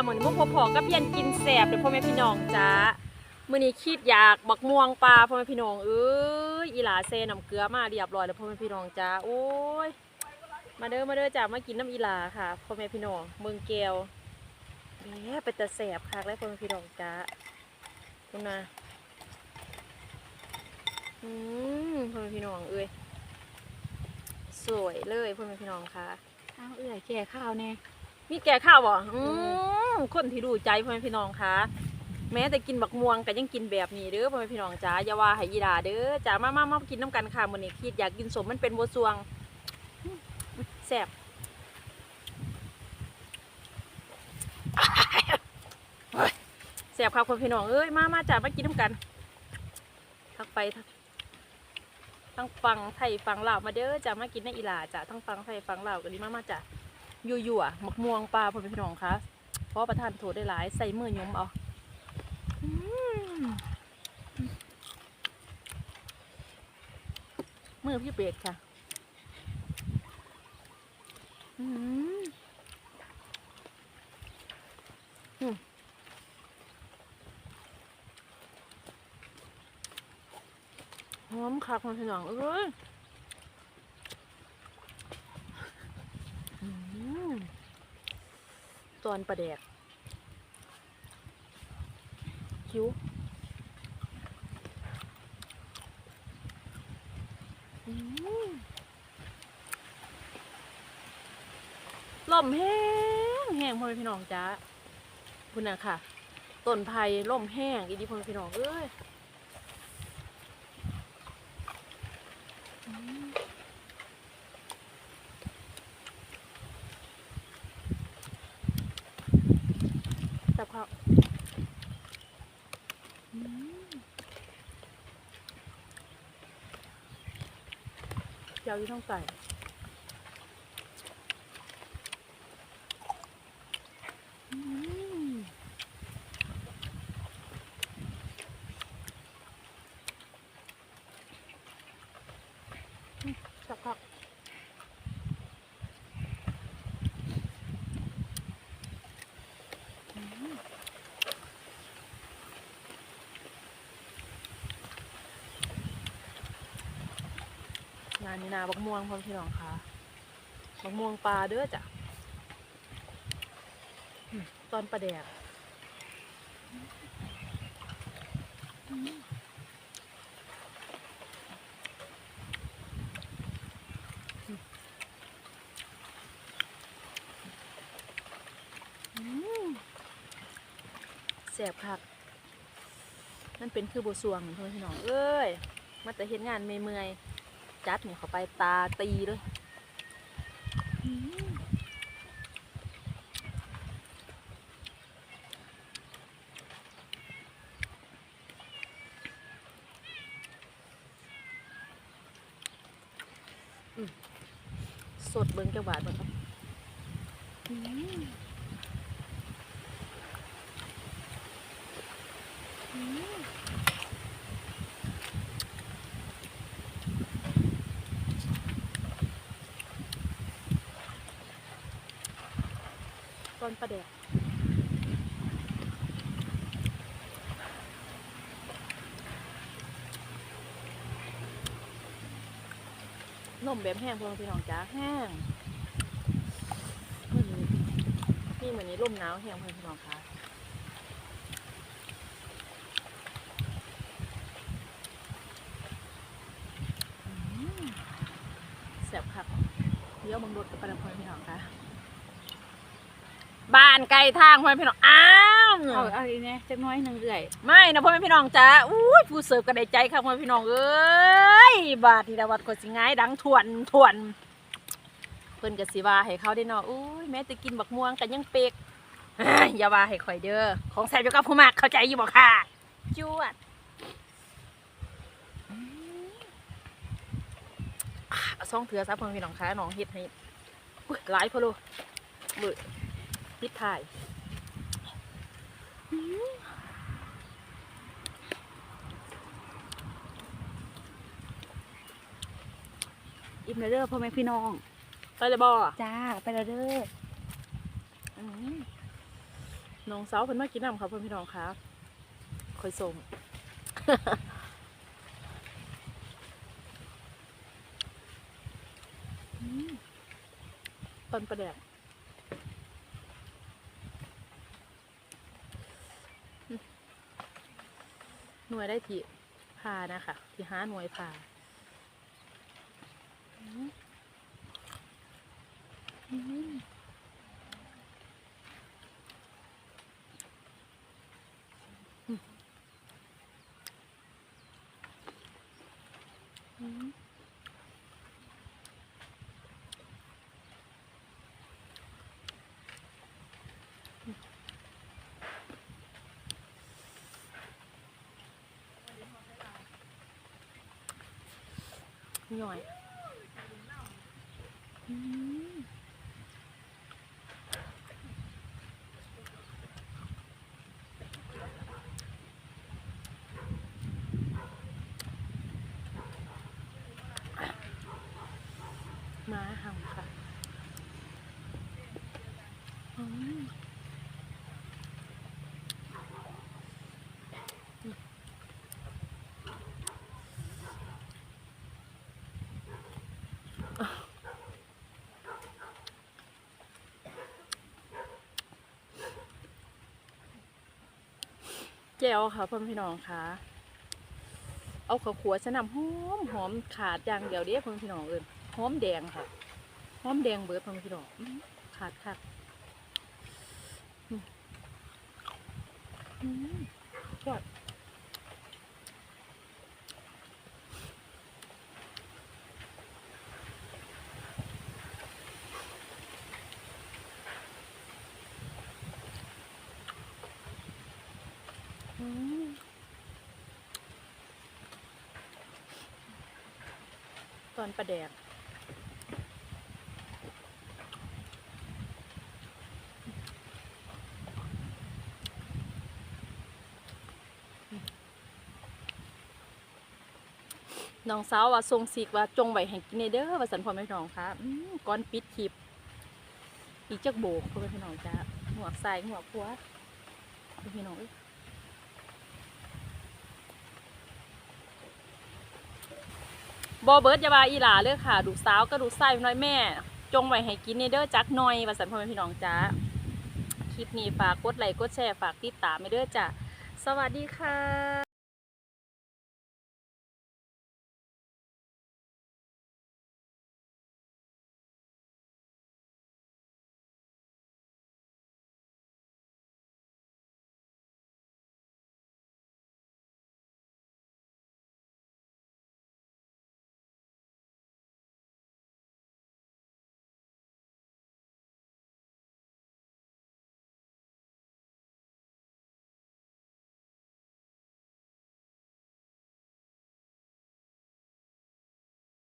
ค่ะมือนี้พวกพ่อๆก็เพียนกินแซ่บเด้อพ่อแม่พี่น้องจ้ามือนี้คิดอยากบักม่วงปลาพ่อแม่พี่น้องเอ้ยอีหลาเซน้ำเกลือมาเรียบร้อยแล้วพ่อแม่พี่น้องจ้าโอ้ยมาเด้อมาเด้อจ้ามากินน้ำอีหลาค่ะพ่อแม่พี่น้องเมืองแก้วแหมเป็นตาแซ่บคักเลยพ่อแม่พี่น้องจ้าคุณนะอืมพ่อแม่พี่น้องเอ้ยสวยเลยพ่อแม่พี่น้องค่ะข้าวเอื่อยแก่ข้าวแน่ มีแก่ข้าวบ่อืมคนที่ดูใจพ่อแม่พี่น้องคะแม้แต่กินบักม่วงก็ยังกินแบบนี้เด้อพ่อแม่พี่น้องจ้าอย่าว่าให้ยีดาเด้อจ้ามามามากินน้ำกันค่ะมื้อนี้คิดอยากกินสมมันเป็นบัวซวงแซ่บแซ่บครับคนพี่น้องเอ้ยมามาจ้ามากินน้ำกันทักไปทักทั้งฟังไทยฟังลาวมาเด้อจ้ามากินในอีหลาจ้าทั้งฟังไทยฟังลาวกันดีมามาจ้า ยั่วๆหมกม่วงปลาพ่อพี่น้องคะเพราะประทานโทษได้หลายใส่มือยมเอาอมมือพี่เบรกค่ะอืมอืมหอมคักพ่อแม่พี่น้องเอ้ยอืม ต อนประแดกคิ้วอืมลมแห้งแห้งพ่อแม่พี่น้องจ้าคุณน่ะค่ะต้นไผ่ล่มแห้งอีดีพ่อแม่พี่น้องเอ้ยอืมแต่พออืมเจ้าอยู่ท้องใส่สักพัก งานนี้นาบักม่วงพ่อพี่น้องค่ะบักม่วงปลาเด้อจ้ะตอนปลาแดกแสบคักนั่นเป็นคือบัวสวงพ่อพี่น้องเอ้ย มาแต่เห็นงานเมื่อยๆ จัดเนี่ยเขาไปตาตีเลยสดเบิ้งจังหวาดเบิ้งครับอืม ตอนประเดกนมแบบแห้งพวกพี่น้องจ้าแห้งนี่เหมือนนี้ร่มหนาวแห้งพวกพี่น้องค่ะแซ่บครับเดี๋ยวมึงรถกับปลาพอยพี่น้องค่ะ บ้านไกลทางพ่อแม่พี่น้องอ้าวเอาเอาอีกแน่จักหน้อยหนึ่งเอื่อยไม่นะพ่อแม่พี่น้องจ้าอุ้ยผู้เสิร์ฟก็ได้ใจครับพ่อแม่พี่น้องเอ้ยบาทที่ดาวัดก็สิง่ายดังทวนทวนเพิ่นก็สิว่าให้เขาได้เนาะอุ้ยแม้แต่กินบักม่วงกันยังเปกเฮ้ยอย่าว่าให้ข่อยเด้อของแซ่บอยู่กับผู้มากเข้าใจอยู่บ่ค่ะจวดอืมอะเอาซ่องเถือซะพ่อแม่พี่น้องค่ะน้องเฮ็ดให้อุ้ยหลายพอโลเบิด พิดถ่ายอิ่มแล้วเด้อพ่อแม่พี่น้อง ไปเลยบ่จ้า ไปแล้วเด้ออืมน้องสาวเพิ่นมากินน้ำค่ะเพื่อนพี่น้องค่ะคอยส่งอืมตอนประแดกอื หน่วยได้ที่พานะคะที่หาหน่วยพาอืมอืม อืม หน่อยอืมม้าเห่าค่ะอืม แก้วค่ะพ่อพี่น้องค่ะ เอาข้าวขัวชะนำหอมหอมขาดอย่างเดียวเด้เพื่อพี่น้องเอิญหอมแดงค่ะหอมแดงเบิดพ่อพี่น้องขาดค่ะอืมอืมยอดอืม ตอนประแดกน้องสาวว่าทรงสิกว่าจงไว้ให้กินในเด้อว่าสันพอม่พี่น้องค่ะก่อนปิดคลิป อีกจักโบกเพ่อแม่พี่น้องจ้าหัวใส่หัวขวาพ่อแม่พี่น้องเอ้ บอเบิร์ดยาบาอีหลาเลยค่ะดูสาวก็ดูไส้น้อยแม่ จงไว้ให้กินเนเด้อจักหน่อยว่าสันพ่อแม่พี่น้องจ้าคลิปนี้ฝากกดไลค์กดแชร์ฝากติดตามไปเด้อจ้าสวัสดีค่ะ